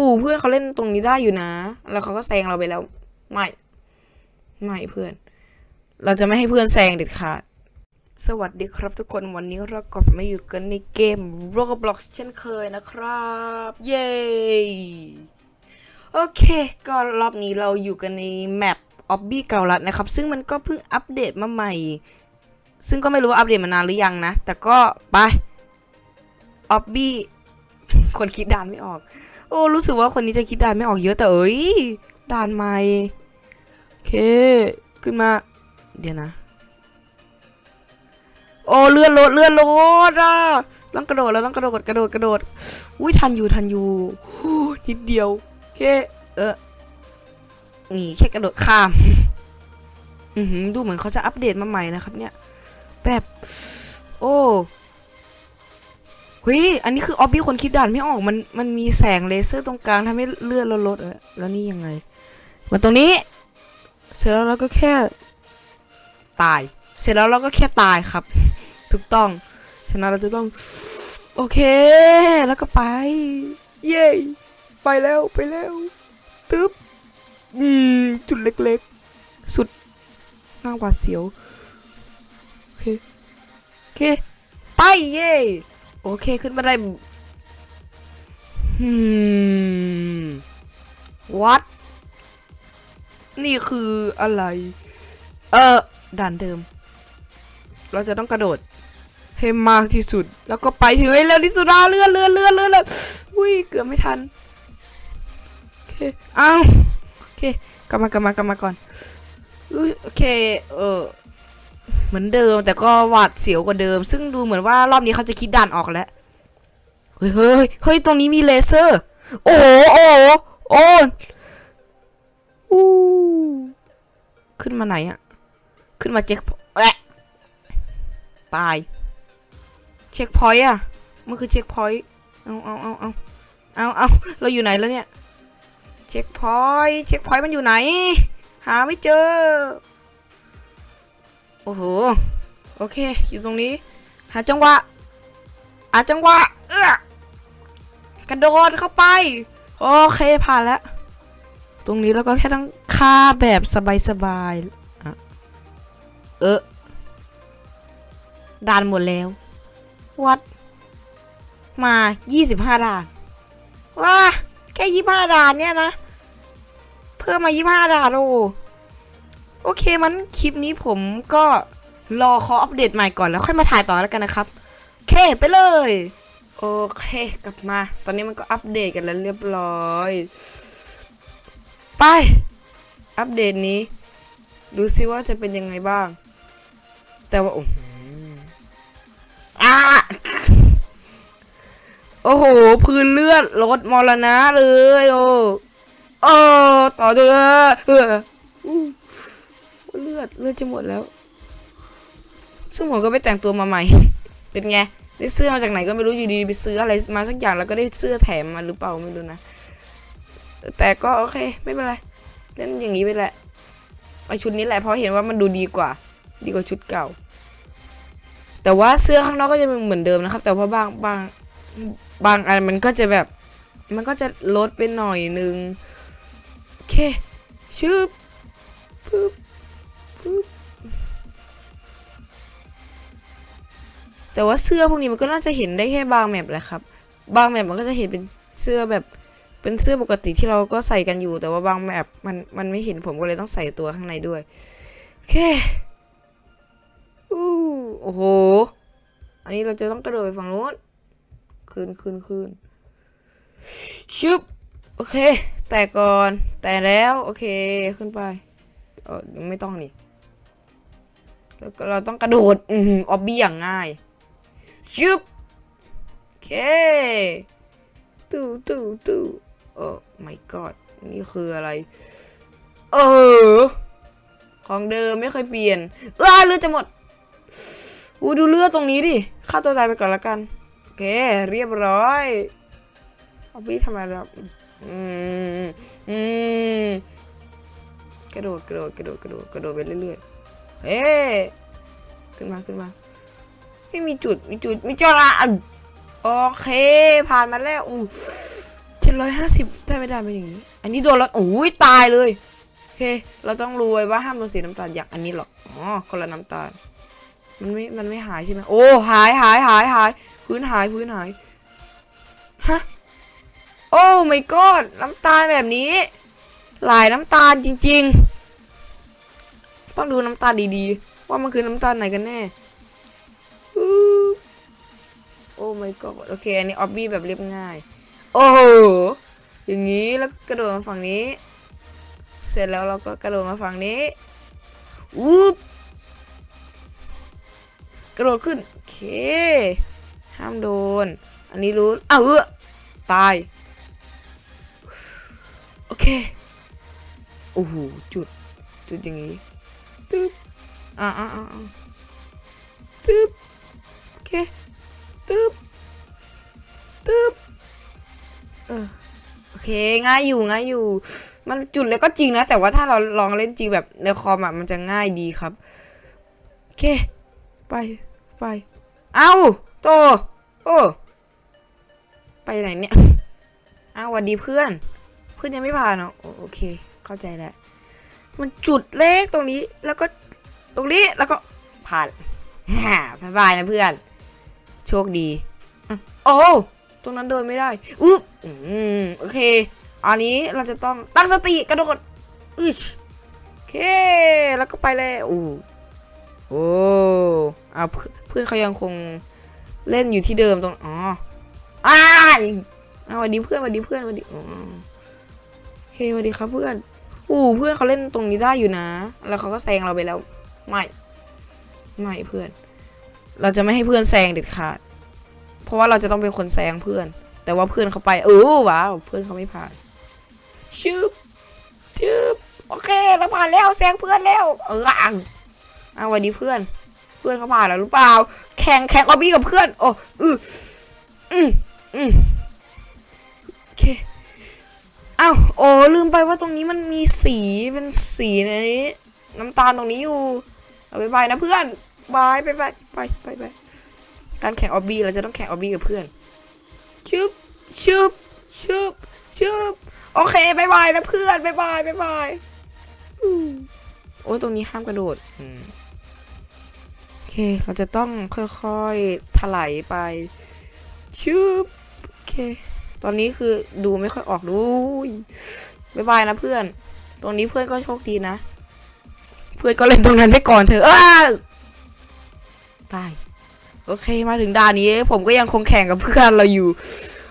ู้เพื่อนเขาเล่นตรงนี้ได้อยู่นะ แล้วเขาก็แซงเราไปแล้ว ไม่ ไม่เพื่อน เราจะไม่ให้เพื่อนแซงเด็ดขาด สวัสดีครับทุกคนวันนี้เรากลับมาอยู่กันในเกม Roblox เช่นเคยนะครับ เย้โอเค ก็รอบนี้เราอยู่กันในแมปออบบี้เกาลัดนะครับ ซึ่งมันก็เพิ่งอัปเดตมาใหม่ ซึ่งก็ไม่รู้ว่าอัปเดตมานานหรือยังนะ แต่ก็ไปออบบี้คนคิดดานไม่ออก โอ้รู้สึกว่าคนนี้จะคิดด่านไม่ออกเยอะแต่เอ้ยด่านใหม่โอเค ขึ้นมา เดี๋ยวนะ โอ้เลื่อนรถเลื่อนรถอะต้องกระโดดแล้วต้องกระโดดกระโดดกระโดดอุ้ยทันอยู่ทันอยู่นิดเดียวโอเคเออนี่แค่กระโดดข้ามอือหือดูเหมือนเขาจะอัปเดตมาใหม่นะครับเนี่ย แบบ โอ้ เฮ้ย อันนี้คือออบบี้คนคิดด่านไม่ออก มัน มันมีแสงเลเซอร์ตรงกลางทำให้เลือนรถรถเออแล้วนี่ยังไง มาตรงนี้ เสร็จแล้วเราก็แค่ ตาย เสร็จแล้วเราก็แค่ตายครับ ถูกต้อง ฉะนั้นเราจะต้อง โอเค แล้วก็ไป เย้ ไปแล้ว ไปแล้ว ตึ๊บ อืม จุดเล็กๆ สุด หน้าหวาดเสียว โอเค โอเค ไป เย้ โอเคขึ้นมาได้อืม what นี่คืออะไร เออด่านเดิม เราจะต้องกระโดดให้มากที่สุด แล้วก็ไปถึงให้เร็วที่สุดเลื่อนเลื่อนเลื่อนเลื่อนเลื่อนอุ้ยเกือบไม่ทันโอเคอ้าวโอเคกลับมากลับมากลับมาก่อนโอเค เออ มือนเดิม แต่ก็หวาดเสียวกว่าเดิม ซึ่งดูเหมือนว่ารอบนี้เขาจะคิดด่านออกแล้วเฮ้ยเฮ้ยเฮ้ยตรงนี้มีเลเซอร์ โอ้โหโอ้โหโอ้อู้ขึ้นมาไหนอะขึ้นมาเช็คแอะตาย เช็คพอยต์อะมันคือเช็คพอยต์เอาเอาเอาเอาเอาเอาเราอยู่ไหนแล้วเนี่ย เช็คพอยต์เช็คพอยต์มันอยู่ไหน หาไม่เจอ โอ้โห โอเค อยู่ตรงนี้ หาจังหวะ หาจังหวะ เอื้อกระโดดเข้าไป โอเค ผ่านแล้ว ตรงนี้เราก็แค่ต้องฆ่าแบบสบายๆอะเออด่านหมดแล้ว วัด มา 25 ด่าน ว้า แค่ 25 ด่านเนี่ยนะ เพิ่มมา 25 ด่านโอ้ โอเคมันคลิปนี้ผมก็รอเขาอัปเดตใหม่ก่อนแล้วค่อยมาถ่ายต่อแล้วกันนะครับโอเคไปเลย โอเคกลับมา ตอนนี้มันก็อัปเดตกันแล้วเรียบร้อย ไป อัปเดตนี้ ดูซิว่าจะเป็นยังไงบ้าง แต่ว่าโอ้โหอะโอ้โห พื้นเลือดรถมรณะเลย โอ้เออต่อตัวเลยเออ เลือดเลือดจะหมดแล้ว ซึ่งผมก็ไปแต่งตัวมาใหม่ เป็นไงได้เสื้อมาจากไหนก็ไม่รู้อยู่ดีๆไปซื้ออะไรมาสักอย่างแล้วก็ได้เสื้อแถมมาหรือเปล่าไม่รู้นะ แต่ก็โอเคไม่เป็นไรเล่นอย่างนี้ไปแหละเอาชุดนี้แหละเพราะเห็นว่ามันดูดีกว่า ดีกว่าชุดเก่า แต่ว่าเสื้อข้างนอกก็จะเป็นเหมือนเดิมนะครับ แต่ว่าบางบางบางอันมันก็จะแบบ มันก็จะลดไปหน่อยนึงโอเคชืบปึ๊บปึ๊บ แต่ว่าเสื้อพวกนี้มันก็น่าจะเห็นได้แค่บางแมปแหละครับ บางแมปมันก็จะเห็นเป็นเสื้อแบบเป็นเสื้อปกติที่เราก็ใส่กันอยู่ แต่ว่าบางแมปมันมันไม่เห็นผมก็เลยต้องใส่ตัวข้างในด้วยโอเคอู้โอ้โห อันนี้เราจะต้องกระโดดไปฝั่งนู้นขึ้นขึ้นขึ้นชึบโอเค แต่ก่อนแต่แล้ว โอเคขึ้นไปเออไม่ต้องนี่ แล้วเราต้องกระโดดอืออบบี้อย่างง่ายชึบโอเคตู้ตู้ตู้โอ้ my god นี่คืออะไร เออ ของเดิมไม่เคยเปลี่ยนเอ้าเลือดจะหมดอู้ดูเลือดตรงนี้ดิฆ่าตัวตายไปก่อนละกัน โอเค เรียบร้อยเอาพี่ทำไรครับอืมอืมกระโดดกระโดดกระโดดกระโดดกระโดดไปเรื่อยๆ เฮ้ขึ้นมาขึ้นมาไม่มีจุดมีจุดมีจุดละโอเคผ่านมาแล้วอู้จ็ดร้อยห้าสิบได้ไม่ได้เป็นอย่างนี้ อันนี้โดนแล้วโอ้ยตายเลยโอเคเราต้องรู้ไว้ว่าห้ามโดนสีน้ำตาลอย่างอันนี้หรอกอ๋อคนละน้ำตาลมันไม่ มันไม่หายใช่ไหมโอ้หายหายหายหายพื้นหายพื้นหายฮะโอ้ my god น้ำตาลแบบนี้ หลายน้ำตาลจริง ๆ ต้องดูน้ำตาดีๆ ว่ามันคือน้ำตาไหนกันแน่โอ้ my god โอเค อันนี้ออบบี้แบบเรียบง่าย โอ้โห อย่างนี้แล้วก็กระโดดมาฝั่งนี้ เสร็จแล้วเราก็กระโดดมาฝั่งนี้อุ๊บกระโดดขึ้น โอเค ห้ามโดน อันนี้รู้อ้าวเออตาย โอเค โอ้โห จุด จุดอย่างนี้ ตึ๊บอ่าอ่าอ่าอ่าตึ๊บโอเคตึ๊บตึ๊บเออโอเคง่ายอยู่ง่ายอยู่ มันจุดเลยก็จริงนะ แต่ว่าถ้าเราลองเล่นจริงแบบในคอมอะมันจะง่ายดีครับโอเค ไปไป เอ้าโตโอ้ไปไหนเนี่ยอ้าวสวัสดีเพื่อน เพื่อนยังไม่ผ่านเนาะโอเค เข้าใจแล้ว มันจุดเล็กตรงนี้ แล้วก็ตรงนี้แล้วก็ผ่านฮ่าบายบายนะเพื่อน โชคดีโอ้ตรงนั้นเดินไม่ได้อุ๊บอืมโอเค อันนี้เราจะต้องตั้งสติกระโดดอึชโอเค แล้วก็ไปแล้วอู้โอ้อะเพื่อนเพื่อนเขายังคงเล่นอยู่ที่เดิมตรงอ๋ออ้ายอ้าวสวัสดีเพื่อนสวัสดีเพื่อนสวัสดีอ๋อโอเคสวัสดีครับเพื่อน อู้เพื่อนเขาเล่นตรงนี้ได้อยู่นะ แล้วเขาก็แซงเราไปแล้ว ไม่ ไม่เพื่อน เราจะไม่ให้เพื่อนแซงเด็ดขาด เพราะว่าเราจะต้องเป็นคนแซงเพื่อน แต่ว่าเพื่อนเขาไป เออว้าว เพื่อนเขาไม่ผ่าน ชึบชึบโอเคเราผ่านแล้วแซงเพื่อนแล้ว เอออะอะสวัสดีเพื่อน เพื่อนเขาผ่านแล้วหรือเปล่า แข่งแข่งออบบี้กับเพื่อน โอ้อืออืมอือ อ้าวโอ้ลืมไปว่าตรงนี้มันมีสีเป็นสีในน้ำตาลตรงนี้อยู่เอาบายบายนะเพื่อนบายบายบายไปไปไปการแข่งออบบี้เราจะต้องแข่งออบบี้กับเพื่อนชึบชึบชึบชึบโอเคบายบายนะเพื่อนบายบายบายบายโอ้ตรงนี้ห้ามกระโดดโอเคเราจะต้องค่อยๆถลายไปชึบโอเค ตอนนี้คือดูไม่ค่อยออกดูบายบายนะเพื่อน ตรงนี้เพื่อนก็โชคดีนะ เพื่อนก็เล่นตรงนั้นไปก่อนเถอะอ้าตายโอเคมาถึงด่านนี้ ผมก็ยังคงแข่งกับเพื่อนเราอยู่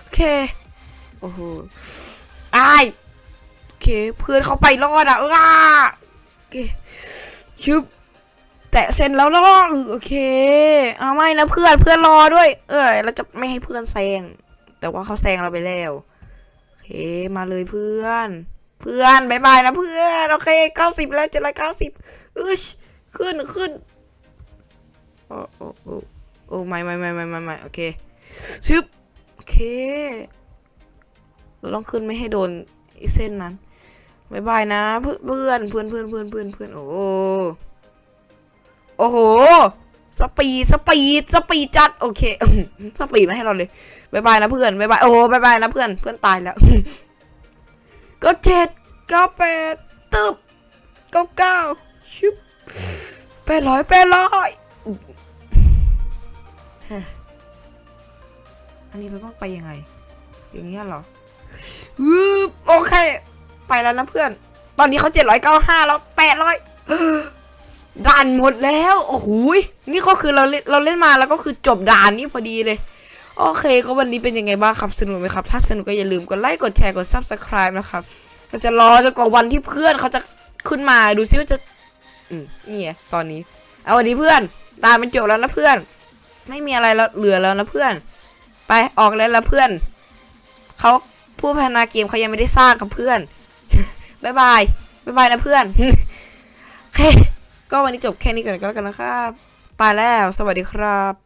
โอเคโอ้โหอ้ายโอเคเพื่อนเขาไปรอดอะอ้าโอเคชึบแตะเซ็นแล้วรอดโอเค เอาไม่นะเพื่อนเพื่อนรอด้วย เออเราจะไม่ให้เพื่อนแซง แต่ว่าเขาแซงเราไปแล้วโอเคมาเลยเพื่อน เพื่อนบายบายนะเพื่อนโอเคเก้าสิบแล้วเจ็ดร้อยเก้าสิบอึชขึ้นขึ้นโอ้โอ้โอ้โอ้ไม่ไม่ไม่ไม่ไม่ไม่โอเคชึบโอเคเราต้องขึ้นไม่ให้โดนไอเส้นนั้นบายบายนะเพื่อนเพื่อนเพื่อนเพื่อนเพื่อนเพื่อนเพื่อนโอ้โอ้โห สปีดสปีดสปีดจัดโอเคสปีดมาให้เราเลยบายบายนะเพื่อนบายบายโอ้บายบายนะเพื่อนเพื่อนตายแล้วก็เจ็ดเก้าแปดตึบเก้าเก้าชึบแปดร้อยแปดร้อยอันนี้เราต้องไปยังไง อย่างเงี้ยเหรอวืบโอเค ไปแล้วนะเพื่อน ตอนนี้เขาเจ็ดร้อยเก้าห้าแล้วแปดร้อย ด่านหมดแล้ว โอ้โหยนี่ก็คือเราเล่นเราเล่นมาแล้วก็คือจบด่านนี่พอดีเลย โอเค ก็วันนี้เป็นยังไงบ้างครับ สนุกไหมครับ ถ้าสนุกก็อย่าลืมกดไลค์ กดแชร์ กด subscribe นะครับเราจะรอจนกว่าวันที่เพื่อนเขาจะขึ้นมา ดูซิว่าจะ อืมนี่ไงตอนนี้ เอาวันนี้เพื่อน ตามมันจบแล้วนะเพื่อน ไม่มีอะไรแล้วเหลือแล้วนะเพื่อน ไปออกแล้วละเพื่อน เขาผู้พัฒนาเกมเขายังไม่ได้สร้างกับเพื่อน บ๊ายบาย บ๊ายบายนะเพื่อนโอเค ก็วันนี้จบแค่นี้ก่อนก็แล้วกันนะครับ ไปแล้ว สวัสดีครับ